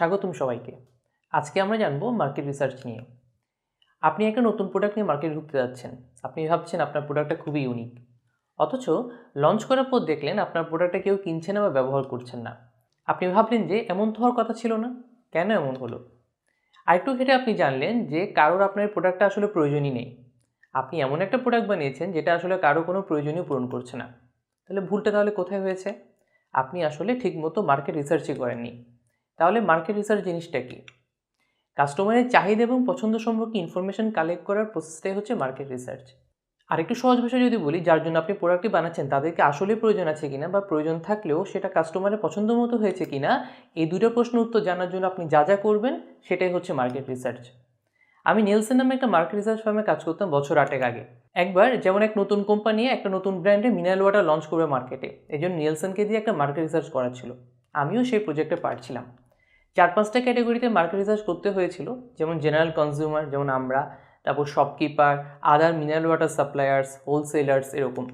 স্বাগতম সবাইকে। আজকে আমরা জানব মার্কেট রিসার্চ নিয়ে। আপনি একটা নতুন প্রোডাক্ট নিয়ে মার্কেটে ঢুকতে যাচ্ছেন। আপনি ভাবছেন আপনার প্রোডাক্টটা খুবই ইউনিক অথচ লঞ্চ করার পর দেখলেন আপনার প্রোডাক্টটা কেউ কিনছে না বা ব্যবহার করছেন না। আপনি ভাবলেন যে এমন তো হওয়ার কথা ছিল না? কেন এমন হলো? আরেকটু ঘেটে আপনি জানলেন যে কারোর আপনার প্রোডাক্টটা আসলে প্রয়োজনই নেই। আপনি এমন একটা প্রোডাক্ট বানিয়েছেন যেটা আসলে কারও কোনো প্রয়োজনীয় পূরণ করছে না। তাহলে ভুলটা তাহলে কোথায় হয়েছে? আপনি আসলে ঠিকমতো মার্কেট রিসার্চই করেননি। তাহলে মার্কেট রিসার্চ জিনিসটা কি? কাস্টমারের চাহিদা এবং পছন্দ সম্পর্কে ইনফরমেশন কালেক্ট করার প্রসেসটাই হচ্ছে মার্কেট রিসার্চ আর একটু সহজ ভাষায় যদি বলি, যার জন্য আপনি প্রোডাক্টটি বানাচ্ছেন, তাদেরকে আসলে প্রয়োজন আছে কিনা বা প্রয়োজন থাকলেও সেটা কাস্টমারের পছন্দ মতো হয়েছে কিনা, এই দুটো প্রশ্ন উত্তর জানার জন্য আপনি যা যা করবেন, সেটাই হচ্ছে মার্কেট রিসার্চ আমি নেলসন নামে একটা মার্কেট রিসার্চ ফার্মে কাজ করতাম বছর আটেক আগে। একবার যেমন এক নতুন কোম্পানি একটা নতুন ব্র্যান্ডে মিনারেল ওয়াটার লঞ্চ করবে মার্কেটে এই জন্য নিয়েলসনকে দিয়ে একটা মার্কেট রিসার্চ করা ছিল। আমিও সেই প্রজেক্টে পার্ট ছিলাম। চার পাঁচটা ক্যাটাগরিতে মার্কেট রিসার্চ করতে হয়েছিল, যেমন জেনারেল কনজিউমার যেমন আমরা, তারপর shopkeeper other mineral water suppliers wholesalers এরকম।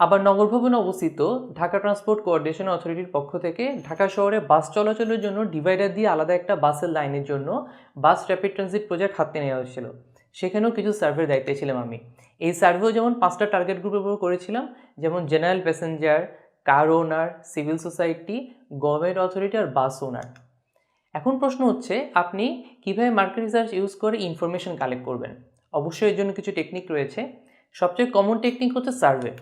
আবার নগরভবনে অবস্থিত ঢাকা ট্রান্সপোর্ট কোঅর্ডিনেশন অথরিটির পক্ষ থেকে ঢাকা শহরে বাস চলাচলের জন্য ডিভাইডার দিয়ে আলাদা একটা বাসের লাইনের জন্য বাস র্যাপিড ট্রানজিট প্রজেক্ট হাতে নেওয়া হয়েছিল। সেখানেও কিছু সার্ভের দায়িত্বে ছিলাম আমি। এই সার্ভেও যেমন পাঁচটা টার্গেট গ্রুপের উপর করেছিলাম, যেমন general passenger car owner civil society government authority আর বাস ওনার এখন প্রশ্ন হচ্ছে, আপনি কীভাবে মার্কেট রিসার্চ ইউজ করে ইনফরমেশন কালেক্ট করবেন? অবশ্যই এর জন্য কিছু টেকনিক রয়েছে। সবচেয়ে কমন টেকনিক হচ্ছে সার্ভে।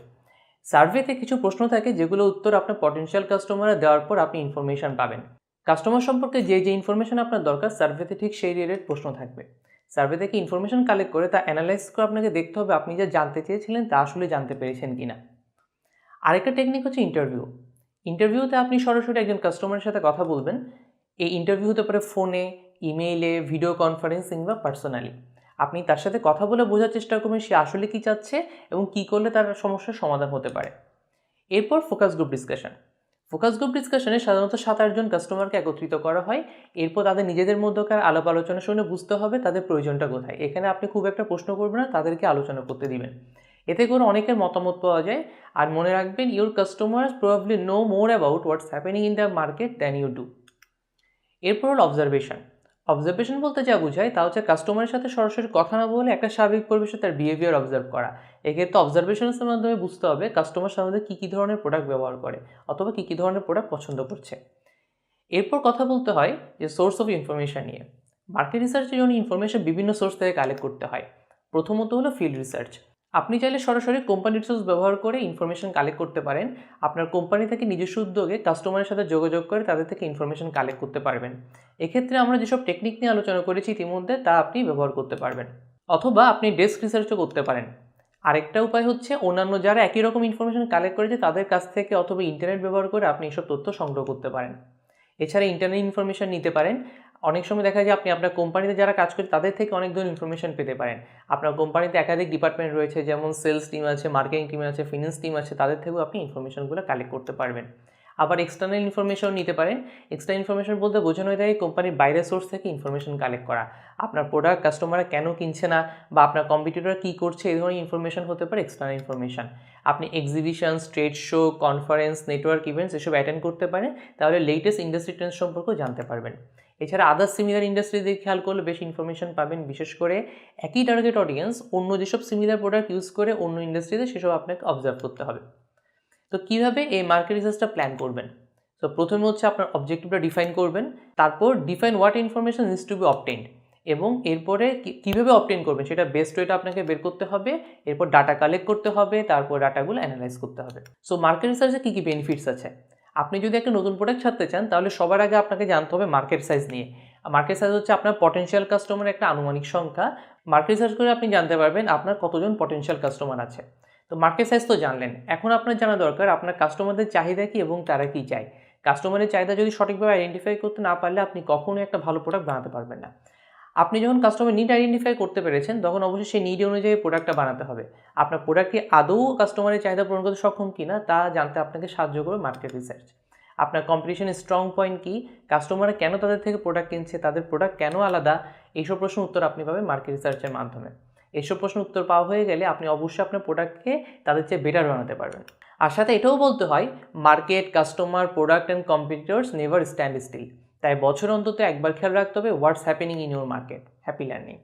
সার্ভেতে কিছু প্রশ্ন থাকে যেগুলো উত্তর আপনার পটেনশিয়াল কাস্টমারে দেওয়ার পর আপনি ইনফরমেশন পাবেন। কাস্টমার সম্পর্কে যে যে ইনফরমেশন আপনার দরকার, সার্ভেতে ঠিক সেই রিলেটেড প্রশ্ন থাকবে। সার্ভে থেকে ইনফরমেশন কালেক্ট করে তা অ্যানালাইজ করে আপনাকে দেখতে হবে আপনি যা জানতে চেয়েছিলেন তা আসলে জানতে পেরেছেন কি না আরেকটা টেকনিক হচ্ছে ইন্টারভিউ ইন্টারভিউতে আপনি সরাসরি একজন কাস্টমারের সাথে কথা বলবেন। এই ইন্টারভিউ হতে পারে ফোনে ইমেইলে ভিডিও কনফারেন্সিং বা পার্সোনালি আপনি তার সাথে কথা বলে বোঝার চেষ্টা করবেন সে আসলে কী চাচ্ছে এবং কী করলে তার সমস্যার সমাধান হতে পারে। এরপর focus group discussion focus group ডিসকাশনে সাধারণত সাত আটজন কাস্টমারকে একত্রিত করা হয়। এরপর তাদের নিজেদের মধ্যকার আলাপ আলোচনা শুনে বুঝতে হবে তাদের প্রয়োজনটা কোথায়। এখানে আপনি খুব একটা প্রশ্ন করবেন না, তাদেরকে আলোচনা করতে দিবেন। এতে করে অনেকের মতামত পাওয়া যায়। আর মনে রাখবেন your customers probably know more about what's happening in the market than you do এরপর হল অবজারভেশন অবজারভেশন বলতে যা বোঝায় তা হচ্ছে কাস্টমারের সাথে সরাসরি কথা না বলে একটা স্বাভাবিক পরিবেশে তার বিহেভিয়ার অবজার্ভ করা। এক্ষেত্রে অবজারভেশনের মাধ্যমে বুঝতে হবে কাস্টমার সাধারণত কী কী ধরনের প্রোডাক্ট ব্যবহার করে অথবা কী কী ধরনের প্রোডাক্ট পছন্দ করছে। এরপর কথা বলতে হয় যে সোর্স অফ ইনফরমেশান নিয়ে। মার্কেট রিসার্চের জন্য ইনফরমেশন বিভিন্ন সোর্স থেকে কালেক্ট করতে হয়। প্রথমত হলো ফিল্ড রিসার্চ আপনি চাইলে সরাসরি কোম্পানি রিসোর্স ব্যবহার করে ইনফরমেশন কালেক্ট করতে পারেন। আপনার কোম্পানি থেকে নিজস্ব উদ্যোগে কাস্টমারের সাথে যোগাযোগ করে তাদের থেকে ইনফরমেশন কালেক্ট করতে পারবেন। এক্ষেত্রে আমরা যেসব টেকনিক নিয়ে আলোচনা করেছি ইতিমধ্যে তা আপনি ব্যবহার করতে পারবেন। অথবা আপনি ডেস্ক রিসার্চও করতে পারেন। আরেকটা উপায় হচ্ছে অন্যান্য যারা একই রকম ইনফরমেশন কালেক্ট করেছে তাদের কাছ থেকে অথবা ইন্টারনেট ব্যবহার করে আপনি এসব তথ্য সংগ্রহ করতে পারেন। এছাড়া ইন্টারনেট ইনফরমেশন নিতে পারেন। অনেক সময় দেখা যায় আপনি আপনার কোম্পানিতে যারা কাজ করে, তাদের থেকে অনেক ধরনের ইনফরমেশন পেতে পারেন। আপনার কোম্পানিতে একাধিক ডিপার্টমেন্ট রয়েছে, যেমন সেলস টিম আছে মার্কেটিং টিম আছে ফিনান্স টিম আছে, তাদের থেকেও আপনি ইনফরমেশনগুলো কালেক্ট করতে পারবেন। আবার এক্সটার্নাল ইনফরমেশন নিতে পারেন। এক্সট্রা ইনফরমেশন বলতে বোঝানো হয়ে যায় কোম্পানির বাইরের সোর্স থেকে ইনফরমেশন কালেক্ট করা। আপনার প্রোডাক্ট কাস্টমাররা কেন কিনছে না বা আপনার কম্পিটিটর কী করছে, এই ধরনের ইনফরমেশন হতে পারে এক্সটার্নাল ইনফরমেশন আপনি exhibitions trade show conference network events এসব অ্যাটেন্ড করতে পারেন। তাহলে লেটেস্ট ইন্ডাস্ট্রি ট্রেন্ড সম্পর্কেও জানতে পারবেন। এছাড়া আদার্স সিমিলার ইন্ডাস্ট্রি দিয়ে খেয়াল করলে বেশি ইনফরমেশন পাবেন। বিশেষ করে একই টার্গেট অডিয়েন্স অন্য যেসব সিমিলার প্রোডাক্ট ইউজ করে অন্য ইন্ডাস্ট্রিতে সেসব আপনাকে অবজার্ভ করতে হবে। তো কীভাবে এই মার্কেট রিসার্চটা প্ল্যান করবেন? তো প্রথমে হচ্ছে আপনার অবজেক্টিভটা ডিফাইন করবেন, তারপর define what information is to be obtained এবং এরপরে কীভাবে অবটেন করবেন সেটা বেস্ট ওয়েটা আপনাকে বের করতে হবে, এরপর ডাটা কালেক্ট করতে হবে, তারপর ডাটাগুলো অ্যানালাইজ করতে হবে। সো মার্কেট রিসার্চে কী কী বেনিফিটস আছে? আপনি যদি একটা নতুন প্রোডাক্ট ছাড়তে চান, তাহলে সবার আগে আপনাকে জানতে হবে মার্কেট সাইজ নিয়ে। মার্কেট সাইজ হচ্ছে আপনার পটেনশিয়াল কাস্টমারের একটা আনুমানিক সংখ্যা। মার্কেট রিসার্চ করে আপনি জানতে পারবেন আপনার কতজন পটেনশিয়াল কাস্টমার আছে। তো মার্কেট সাইজ তো জানলেন। এখন আপনার জানা দরকার, আপনার কাস্টমারদের চাহিদা কী এবং তারা কী চায়? কাস্টমারের চাহিদা যদি সঠিকভাবে আইডেন্টিফাই করতে না পারলে আপনি কখনোই একটা ভালো প্রোডাক্ট বানাতে পারবেন না। আপনি যখন কাস্টমার নিড আইডেন্টিফাই করতে পেরেছেন, তখন অবশ্যই সেই নিড অনুযায়ী প্রোডাক্টটা বানাতে হবে। আপনার প্রোডাক্টটি আদৌ কাস্টমারের চাহিদা পূরণ করতে সক্ষম কি না তা জানতে আপনাকে সাহায্য করবে মার্কেট রিসার্চ আপনার কম্পিটিশনের স্ট্রং পয়েন্ট কী কাস্টমাররা কেন তাদের থেকে প্রোডাক্ট কিনছে, তাদের প্রোডাক্ট কেন আলাদা, এইসব প্রশ্ন উত্তর আপনি পাবেন মার্কেট রিসার্চের মাধ্যমে। এইসব প্রশ্ন উত্তর পাওয়া হয়ে গেলে আপনি অবশ্যই আপনার প্রোডাক্টকে তাদের চেয়ে বেটার বানাতে পারবেন। আর সাথে এটাও বলতে হয় market customer product and competitors never stand still তাই বছর অন্তত একবার খেয়াল রাখতে হবে what's happening in your market happy learning